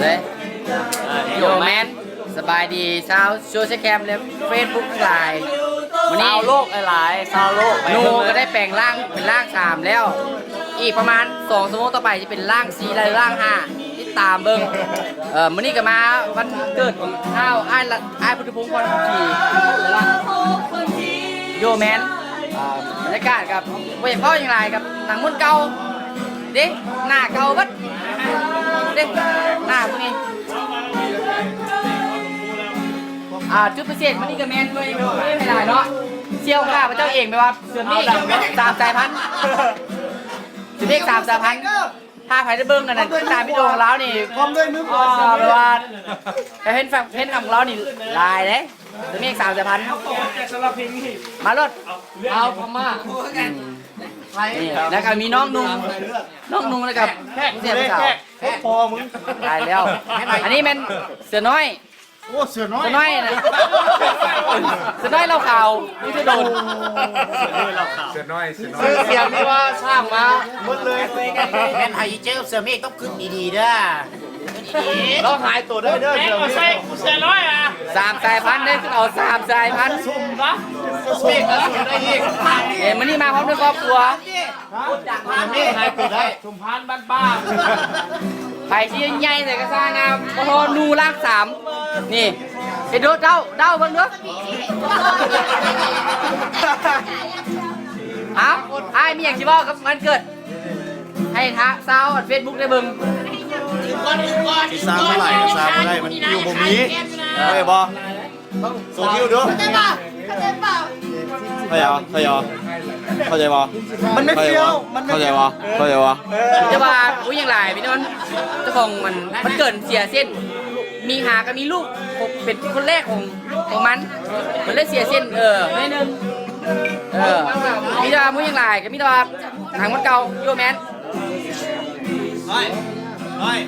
เลยโยแมนสบายดีชาวโซเชียลแคมและเฟซบุ๊กไลน์วันนี้ชาวโลกหลายๆชาวโลกไปนูเบิ่งก็ได้แปลงร่างเป็นร่างสามแล้ว อีกประมาณ2ชั่วโมงต่อไปจะเป็นร่างสี่และร่างห้าที่ตามเบิ้งเออมื้อนี้ก็มาวันเกิดของข้าวอ้ายละอ้ายพุทธพงศ์พรจีโยแมนอ่าบรรยากาศกับว่าอย่างพ่ออย่างไรกับหนังมุ่นเก่าเด้หน้าเก่าบัดเด้หน้า พวกนี้อ่าจุดพิเศษมันนี่ก็แมนด้วยไม่ได้เนาะเชี่ยวข้าพระเจ้าเองไหมว่าเสือนี่สามสายพันธุ์เสือนี่สามสายพันธุ์ถ้าใครได้เบิ้งกันนะตามพี่โดงแล้วนี่พร้อมด้วยนึกอ๋อประวัติแต่เห็นฝั่งเห็นคำของเรานี่ลายเลยเสือนี่สามสายพันธุ์มารถเอาพม่านี่แล้วก็มีน้องนุ่งน้องนุ่งแล้วกับเสียสาว พอมึงตายแล้ว อันนี้เป็นเสือน้อย โอ้เสือน้อยเสือน้อยนะเสือน้อยเราข่าวนี่จะโดนเสือน้อยเสือน้อยชื่อเสียงที่ว่าสร้างมาหมดเลยแม่นไฮเจอร์เสือเมฆต้องขึ้นดีๆเด้อขึ้นดีเราหายตัวได้เด้อเสือเมฆสามสายพันธุ์เนี่ยเอาสามสายพันธุ์เมฆกระสุนได้อีกเอ้ยมันนี่มาพร้อมด้วยครอบครัว เมฆหายตัวได้สมพานบ้านป้าใครที่ใหญ่แต่ก็สร้างงามโอ้โหนูรากสามนี่ไปดูเด้าเด้าเบิ่งเด้อเอาไอ้ายมีอย่างที่บอกกับมันเกิด ให้ท้าเศร้าเฟซบุ๊กได้เบิ่งสีซาเมื่อไหร่ซาเมื่อไหร่มันอยู่มุมนี้เฮ้ยบอ โซคิวดูเข้าใจป่ะเข้าใจป่ะเข้าใจปะเข้าใจปะเข้าใจปะมันไม่เฟี้ยวมันเข้าใจปะเข้าใจปะจะว่าอุ้ยอย่างไรพี่นนท์เจ้าของมันมันเกิดเสียเส้น มีหาก็มีลูกเป็นคนแรกของของมัน มันเลยเสียเส้น เออไม่นึงเออมีแต่ว่ามุ้ยอย่างไรก็มีแต่ว่าทางมันเก่าโยแมนเฮ้ยเฮ้ย